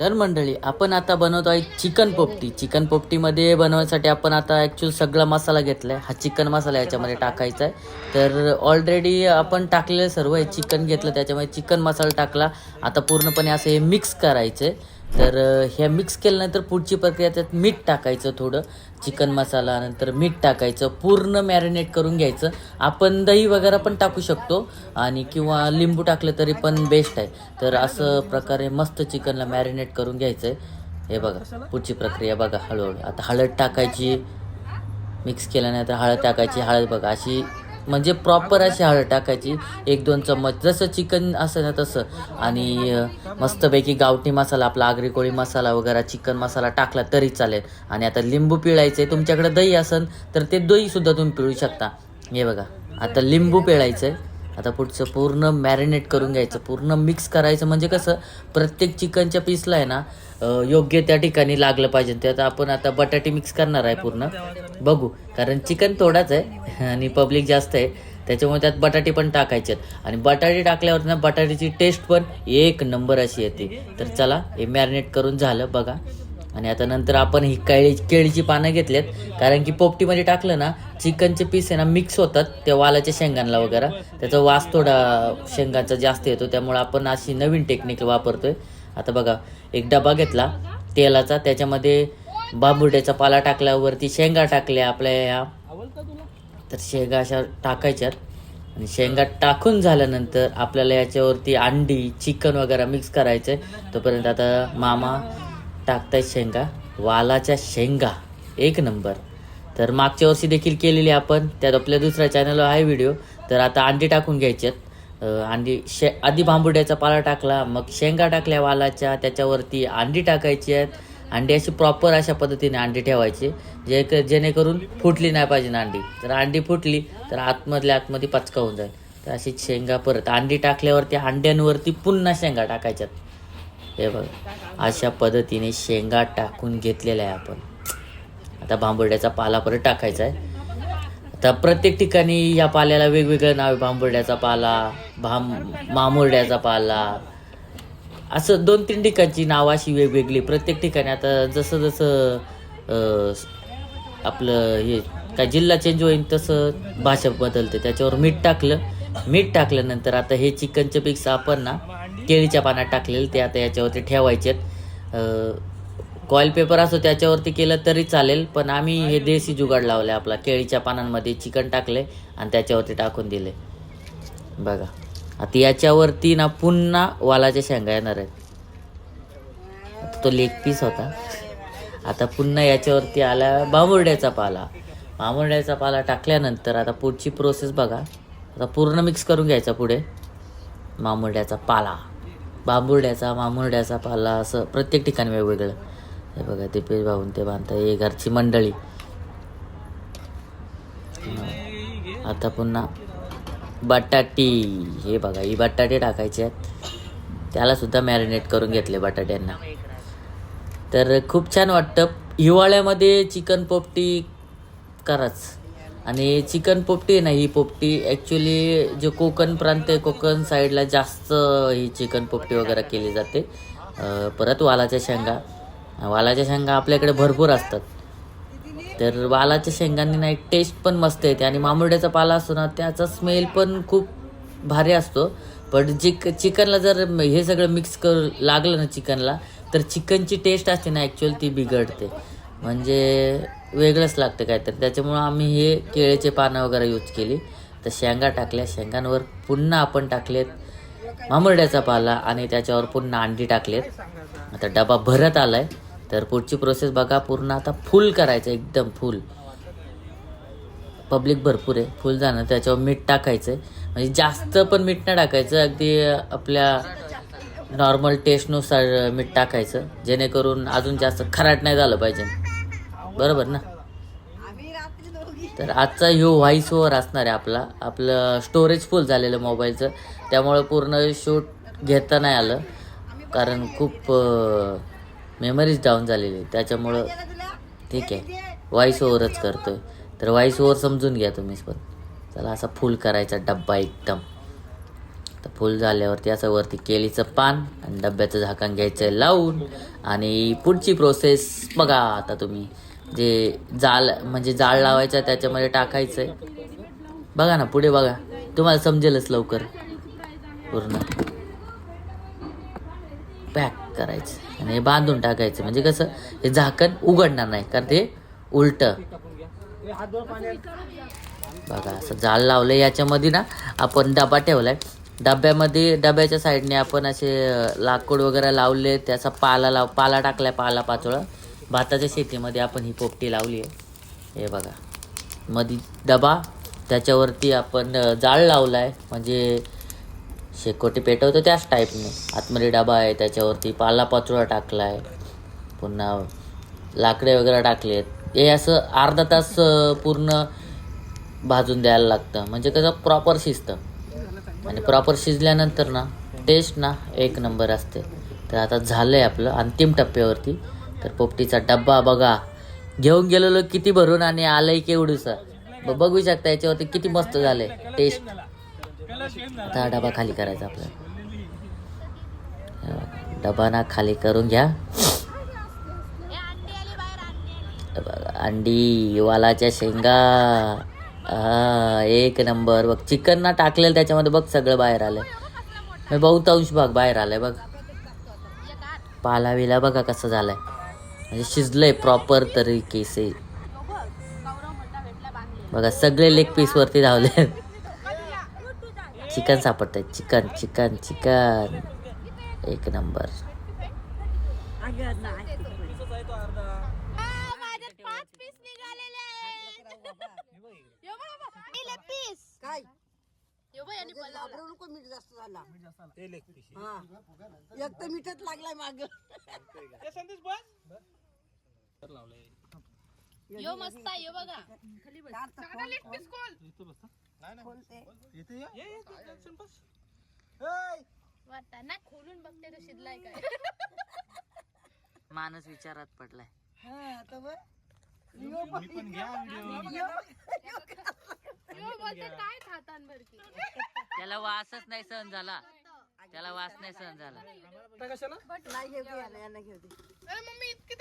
तर मंडळी आपण आता बनवतो आहे चिकन पोपटी. चिकन पोपटीमध्ये बनवण्यासाठी आपण आता ॲक्च्युअल सगळा मसाला घेतला आहे हा चिकन मसाला याच्यामध्ये टाकायचा आहे तर ऑलरेडी आपण टाकलेलं सर्व आहे. चिकन घेतलं त्याच्यामध्ये चिकन मसाला टाकला. आता पूर्णपणे असं हे मिक्स करायचं आहे तर ह्या मिक्स केल्यानंतर पुढची प्रक्रिया त्यात मीठ टाकायचं थोडं चिकन मसाला नंतर मीठ टाकायचं पूर्ण मॅरिनेट करून घ्यायचं. आपण दही वगैरे पण टाकू शकतो आणि किंवा लिंबू टाकलं तरी पण बेस्ट आहे. तर असं प्रकारे मस्त चिकनला मॅरिनेट करून घ्यायचं आहे हे बघा पुढची प्रक्रिया बघा हळूहळू. आता हळद टाकायची मिक्स केल्यानंतर हळद टाकायची. हळद बघा अशी म्हणजे प्रॉपर अशी हळद टाकायची. एक दोन चम्मच. जसं चिकन असं ना तसं. आणि मस्तपैकी गावठी मसाला आपला आगरी कोळी मसाला वगैरे चिकन मसाला टाकला तरी चालेल. आणि आता लिंबू पिळायचं. आहे तुमच्याकडे दही असेल तर ते दहीसुद्धा तुम्ही पिळू शकता. हे बघा. आता लिंबू पिळायचं आहे आता पुढचं पूर्ण मॅरिनेट करून घ्यायचं पूर्ण मिक्स करायचं म्हणजे कसं प्रत्येक चिकनच्या पीसला आहे ना योग्य त्या ठिकाणी लागलं पाहिजे. त्यात आपण आता बटाटे मिक्स करणार आहे पूर्ण. बघू कारण चिकन थोडाच आहे आणि पब्लिक जास्त आहे. त्याच्यामुळे त्यात बटाटे पण टाकायचे आहेत. आणि बटाटे टाकल्यावर ना बटाट्याची टेस्ट पण एक नंबर अशी येते. तर चला हे मॅरिनेट करून झालं बघा. आणि आता नंतर आपण ही केळी केळीची पानं घेतल्यात कारण की पोपटीमध्ये टाकलं ना चिकनचे पीस आहे ना मिक्स होतात. त्या वालाच्या शेंगांना वगैरे. त्याचा वास थोडा शेंगांचा जास्त येतो. त्यामुळे आपण अशी नवीन टेक्निक वापरतोय. आता बघा एक डबा घेतला तेलाचा. त्याच्यामध्ये बांबुड्याचा पाला टाकल्यावरती शेंगा टाकल्या आपल्या ह्या तर शेंगा अशा टाकायच्यात. आणि शेंगा टाकून झाल्यानंतर आपल्याला याच्यावरती अंडी चिकन वगैरे मिक्स करायचं आहे तोपर्यंत आता मामा टाकतायत शेंगा वालाच्या शेंगा एक नंबर. तर मागच्या वर्षी देखील केलेली आपण त्यात आपल्या दुसऱ्या चॅनलवर आहे व्हिडिओ तर आता अंडी टाकून घ्यायच्यात अंडी शे आधी बांबुड्याचा पाला टाकला मग शेंगा टाकल्या वालाच्या त्याच्यावरती अंडी टाकायची आहेत. अंडी अशी प्रॉपर अशा पद्धतीने अंडी ठेवायची जे क- जेणेकरून फुटली नाही पाहिजे ना अंडी. तर अंडी फुटली तर आतमधल्या आतमध्ये पचका होऊन जाईल. तर अशी शेंगा परत अंडी टाकल्यावरती अंड्यांवरती पुन्हा शेंगा टाकायच्यात. हे बघा अशा पद्धतीने शेंगा टाकून घेतलेल्या आहे आपण. आता बांबुर्ड्याचा पाला परत टाकायचा आहे. आता प्रत्येक ठिकाणी या पाल्याला वेगवेगळं नाव आहे. बांबुर्ड्याचा पाला भाम मामुर्ड्याचा पाला. असं दोन तीन ठिकाणची नावं अशी वेगवेगळी. प्रत्येक ठिकाणी आता जसं जसं आपलं हे काय जिल्हा चेंज होईल तसं भाषा बदलते. त्याच्यावर मीठ टाकलं. मीठ टाकल्यानंतर आता हे चिकनचं पिक्स आपण ना केळीच्या पानात टाकलेले ते आता याच्यावरती ठेवायचे कॉईल पेपर असो त्याच्यावरती केलं तरी चालेल पण आम्ही हे देशी जुगाड लावले आपला केळीच्या पानांमध्ये चिकन टाकले आणि त्याच्यावरती टाकून दिले बघा आता याच्यावरती ना पुन्हा वालाच्या शेंगा येणार आहेत. आता तो लेग पीस होता. आता पुन्हा याच्यावरती आला बामुर्ड्याचा पाला. बामुर्ड्याचा पाला टाकल्यानंतर आता पुढची प्रोसेस बघा. आता पूर्ण मिक्स करून घ्यायचा पुढे. मामुर्ड्याचा पाला. बांबुर्ड्याचा मामुर्ड्याचा पाला असं प्रत्येक ठिकाणी वेगवेगळं. हे बघा ते पेज भाऊन ते बांधता हे घरची मंडळी. आता पुन्हा बटाटी. हे बघा ही बटाटे टाकायचे आहेत. त्याला सुद्धा मॅरिनेट करून घेतले बटाट्यांना. तर खूप छान वाटतं. हिवाळ्यामध्ये चिकन पोपटी कराच. आणि चिकन पोपटी आहे ना ही पोपटी. ॲक्च्युली जे कोकण प्रांत आहे कोकण साईडला जास्त ही चिकन पोपटी वगैरे केली जाते. परत वालाच्या शेंगा. वालाच्या शेंगा आपल्याकडे भरपूर असतात. तर वालाच्या शेंगांनी ना एक टेस्ट पण मस्त येते. आणि मामुरड्याचा पाला असतो ना त्याचा स्मेल पण खूप भारी असतो. पण चिक चिकनला जर हे सगळं मिक्स कर लागलं ना चिकनला तर चिकनची टेस्ट असते ना ॲक्च्युअल ती बिघडते. म्हणजे वेगळंच लागतं काय त्याच्यामुळं आम्ही हे केळीचे पानं वगैरे यूज केली. तर शेंगा टाकल्या. शेंगांवर पुन्हा आपण टाकलेत मामरड्याचा पाला आणि त्याच्यावर पुन्हा अंडी टाकलेत. आता डबा भरत आलाय. तर पुढची प्रोसेस बघा. पूर्ण आता फुल करायचं. एकदम फुल पब्लिक भरपूर आहे. फुल जाणं त्याच्यावर मीठ टाकायचं म्हणजे जास्त पण मीठ नाही टाकायचं. अगदी आपल्या नॉर्मल टेस्टनुसार मीठ टाकायचं. जेणेकरून अजून जास्त खराट नाही झालं पाहिजे. बरोबर ना? तर आजचा ह्यो व्हॉइस ओव्हर असणार आहे आपला. आपलं स्टोरेज फुल झालेलं मोबाईलचं त्यामुळं पूर्ण शूट घेता नाही आलं. कारण खूप मेमरीज डाऊन झालेली. आहे. त्याच्यामुळं ठीक आहे. व्हॉइस ओव्हरच आहे तर व्हॉइस ओव्हर समजून घ्या तुम्हीच पण. चला असा फुल करायचा डब्बा एकदम. तर फुल झाल्यावरती असं वरती केळीचं पान आणि डब्याचं झाकण घ्यायचं आहे लावून. आणि पुढची प्रोसेस बघा आता तुम्ही. जे जाळ म्हणजे जाळ लावायचा त्याच्यामध्ये टाकायचं आहे बघा ना पुढे बघा. तुम्हाला समजेलच लवकर. पूर्ण. पॅक करायचं. आणि हे बांधून टाकायचं. म्हणजे कसं हे झाकण उघडणार नाही कारण ते उलट. बघा असं जाळ लावलं याच्यामध्ये ना. आपण डबा ठेवलाय. डब्यामध्ये डब्याच्या साईडने आपण असे लाकूड वगैरे लावले त्याचा पाला लाव पाला टाकलाय पाला पाचोळा भाताच्या शेतीमध्ये आपण ही पोपटी लावली आहे. हे बघा. मधी डबा त्याच्यावरती आपण जाळ जाळ लावलाय. म्हणजे शेकोटी पेटवतो त्याच टाईपने. आतमध्ये डबा आहे त्याच्यावरती पालापाचोळा टाकला टाकलाय. पुन्हा लाकडे वगैरे टाकले आहेत हे असं अर्धा तास पूर्ण भाजून द्यायला लागतं. म्हणजे कसं प्रॉपर शिजतं. आणि प्रॉपर शिजल्यानंतर ना टेस्ट ना एक नंबर असते. तर आता झालं आहे आपलं अंतिम टप्प्यावरती. तर पोपटीचा डब्बा बघा. घेऊन गेलेलो किती भरून आणि आलंय केवढूसा बघू शकता याच्यावरती किती मस्त झालंय. टेस्ट आता हा डबा खाली करायचा आपल्याला. डबा ना खाली करून घ्या. बघा, अंडी वालाच्या शेंगा. हा एक नंबर. बघ चिकन ना टाकलेलं त्याच्यामध्ये बघ सगळं बाहेर आलंय. मी बहुतांश भाग बाहेर आलाय बघ. पाला विला बघा कसं झालंय. म्हणजे शिजलंय प्रॉपर तरीके से बघा सगळे लेग पीस वरती धावले चिकन सापडतंय. Chicken chicken chicken. एक नंबर. माझ्यात पाच पीस निघालेले आहेत यो पीस काय यो बघ. यांनी पल्ला घाबरू नको मीठ जास्त झाला हा एक तर मीठच लागलाय माग यो. मस्त आहे यो बघा वाटतं ना खोलून बघते तो शिजलाय काय. माणूस विचारात पडलाय. यो बोलते काय खातान भरती. त्याला वासच नाही सहन झाला. त्याला वास नाही सहन झाला. नाही घेऊ दे, यांना- यांना घेऊ दे. मम्मी इतकी